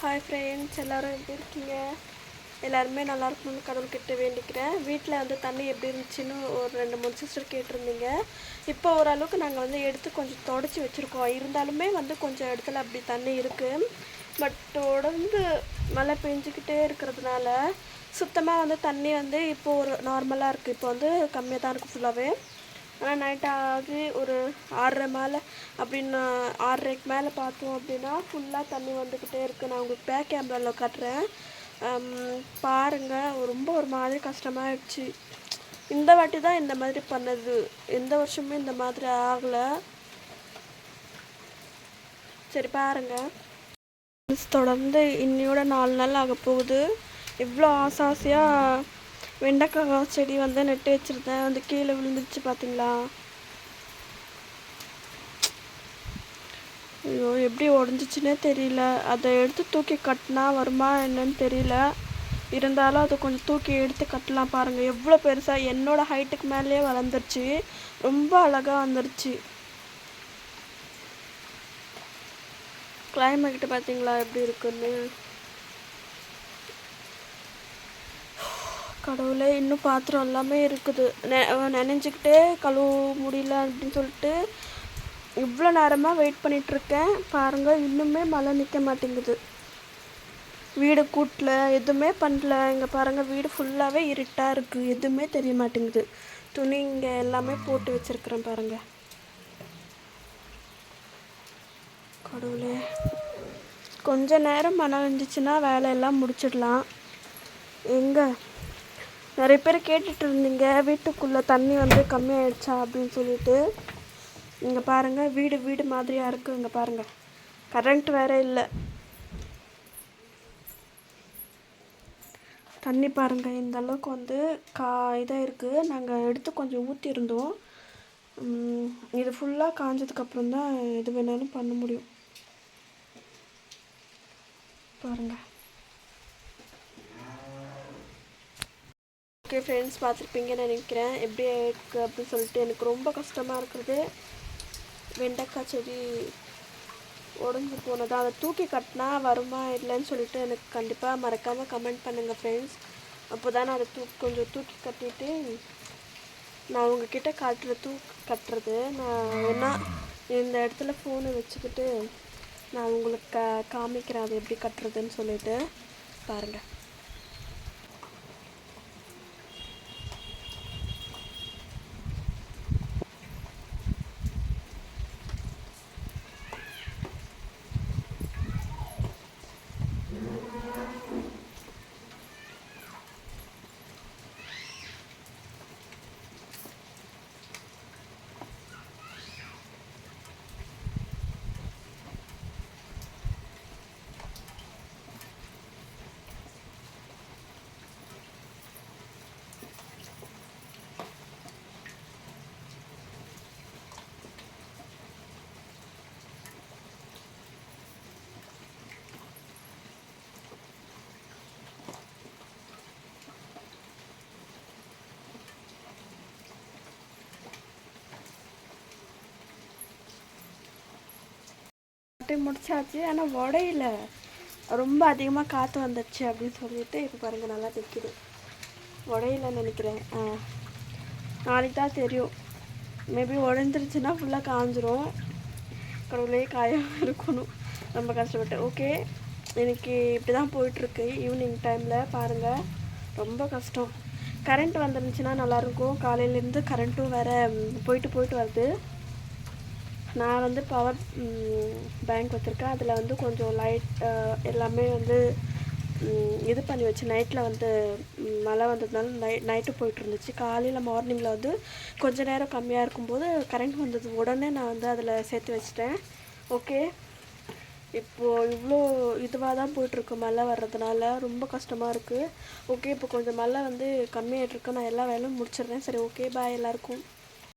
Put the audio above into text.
Hi friends எல்லோரும் எப்படி இருக்கீங்க? எல்லாருமே நல்லா இருக்கணும்னு கடவுள்கிட்ட வேண்டிக்கிறேன். வீட்டில் வந்து தண்ணி எப்படி இருந்துச்சுன்னு ஒரு ரெண்டு மூணு சிஸ்டர் கேட்டிருந்தீங்க. இப்போ ஓரளவுக்கு நாங்கள் வந்து எடுத்து கொஞ்சம் தொடச்சி வச்சுருக்கோம். இருந்தாலுமே வந்து கொஞ்சம் இடத்துல அப்படி தண்ணி இருக்குது பட் தொடர்ந்து மழை பெஞ்சிக்கிட்டே இருக்கிறதுனால சுத்தமாக வந்து தண்ணி வந்து இப்போது ஒரு நார்மலாக இருக்குது இப்போ வந்து கம்மியாக தான் இருக்குது ஃபுல்லாகவே நைட் ஆகி ஒரு ஆறரை மேலே அப்படின்னு ஆறரைக்கு மேலே பார்த்தோம் அப்படின்னா ஃபுல்லாக தண்ணி வந்துக்கிட்டே இருக்குது நான் உங்களுக்கு பேக் கேமராவில் காட்டுறேன். பாருங்கள் ரொம்ப ஒரு மாதிரி கஷ்டமாகிடுச்சு இந்த வாட்டி தான் இந்த மாதிரி பண்ணது. எந்த வருஷமும் இந்த மாதிரி ஆகலை. சரி பாருங்கள் தொடர்ந்து இன்னையோட நாலு நாள் ஆக போகுது. இவ்வளோ ஆசை ஆசையாக வெண்டைக்காய் செடி வந்து நட்டு வச்சுருந்தேன். வந்து கீழே விழுந்துருச்சு பார்த்தீங்களா ஐயோ எப்படி உடஞ்சிச்சுன்னே தெரியல. அதை எடுத்து தூக்கி கட்டினா வருமா என்னன்னு தெரியல. இருந்தாலும் அதை கொஞ்சம் தூக்கி எடுத்து கட்டலாம் பாருங்கள் எவ்வளோ பெருசாக என்னோடய ஹைட்டுக்கு மேலேயே வளர்ந்துருச்சு. ரொம்ப அழகாக வந்துருச்சு கிளைமேட்டு பார்த்தீங்களா எப்படி இருக்குன்னு? கடவுளே இன்னும் பாத்திரம் எல்லாமே இருக்குது. நெ நினைஞ்சிக்கிட்டே கழுவ முடியல அப்படின்னு சொல்லிட்டு இவ்வளோ நேரமாக வெயிட் பண்ணிகிட்ருக்கேன் பாருங்கள் இன்னுமே மழை நிற்க மாட்டேங்குது. வீடு கூட்டல எதுவுமே பண்ணல. இங்கே பாருங்கள் வீடு ஃபுல்லாகவே இருட்டாக இருக்குது எதுவுமே தெரிய மாட்டேங்குது. துணி இங்கே எல்லாமே போட்டு வச்சுருக்குறேன் பாருங்கள் கடவுளே. கொஞ்ச நேரம் மழை வந்துச்சுன்னா வேலையெல்லாம் முடிச்சிடலாம். எங்கே? நிறைய பேர் கேட்டுட்டு இருந்தீங்க. வீட்டுக்குள்ளே தண்ணி வந்து கம்மியாயிடுச்சா அப்படின்னு சொல்லிட்டு. இங்கே பாருங்கள் வீடு வீடு மாதிரியாக இருக்குது இங்கே பாருங்கள் கரண்ட் வேறு இல்லை. தண்ணி பாருங்கள் இந்த அளவுக்கு வந்து கா இதாக இருக்குது நாங்கள் எடுத்து கொஞ்சம் ஊற்றிருந்தோம் இது ஃபுல்லாக காஞ்சதுக்கப்புறம் தான் எது வேணாலும் பண்ண முடியும். பாருங்கள் ஓகே ஃப்ரெண்ட்ஸ் பார்த்துருப்பீங்கன்னு நினைக்கிறேன். எப்படி இருக்குது அப்படின்னு சொல்லிட்டு எனக்கு ரொம்ப கஷ்டமாக இருக்கிறது வெண்டைக்காய் செடி உடஞ்சி போனது? அதை தூக்கி கட்டினா வருமா இல்லைன்னு சொல்லிட்டு எனக்கு கண்டிப்பாக மறக்காமல் கமெண்ட் பண்ணுங்கள் ஃப்ரெண்ட்ஸ் அப்போ தான் நான் அதை தூக்கி கொஞ்சம் தூக்கி கட்டிட்டு நான் உங்ககிட்ட காட்டுற தூக்கி கட்டுறது. நான் வேணா இந்த இடத்துல ஃபோனை வச்சுக்கிட்டு நான் உங்களுக்கு கா காமிக்கிறேன் அது எப்படி கட்டுறதுன்னு சொல்லிட்டு. பாருங்கள் கட்டி முடிச்சாச்சு. ஆனால் உடையில ரொம்ப அதிகமாக காற்று வந்துச்சு அப்படின்னு சொல்லிட்டு இப்போ பாருங்கள் நல்லா நிற்கிது உடையில நினைக்கிறேன். ஆ நாளைக்கு தான் தெரியும். மேபி உடஞ்சிருச்சுன்னா ஃபுல்லாக காஞ்சிரும். கடவுளே காயாக இருக்கணும். ரொம்ப கஷ்டப்பட்டு. ஓகே எனக்கு இப்படி தான் போயிட்டுருக்கு. ஈவினிங் டைமில் பாருங்கள் ரொம்ப கஷ்டம். கரண்ட் வந்துருந்துச்சுன்னா நல்லாயிருக்கும் காலையிலேருந்து கரண்ட்டும் வேறு போயிட்டு போயிட்டு வருது. நான் வந்து பவர் பேங்க் வச்சுருக்கேன். அதில் வந்து கொஞ்சம் லைட் எல்லாமே வந்து இது பண்ணி வச்சு நைட்டில் வந்து மழை வந்ததுனால நை நைட்டு போயிட்டு இருந்துச்சு. காலையில் மார்னிங்கில் வந்து கொஞ்சம் நேரம் கம்மியாக இருக்கும்போது கரண்ட் வந்தது. உடனே நான் வந்து அதில் சேர்த்து வச்சிட்டேன். ஓகே இப்போது இவ்வளோ இதுவாக தான் போயிட்டுருக்கு மழை வர்றதுனால. ரொம்ப கஷ்டமாக இருக்குது ஓகே இப்போ கொஞ்சம் மழை வந்து கம்மியாகிட்ருக்கு நான் எல்லா வேலையும் முடிச்சிடுறேன். சரி ஓகே பாய் எல்லாருக்கும்.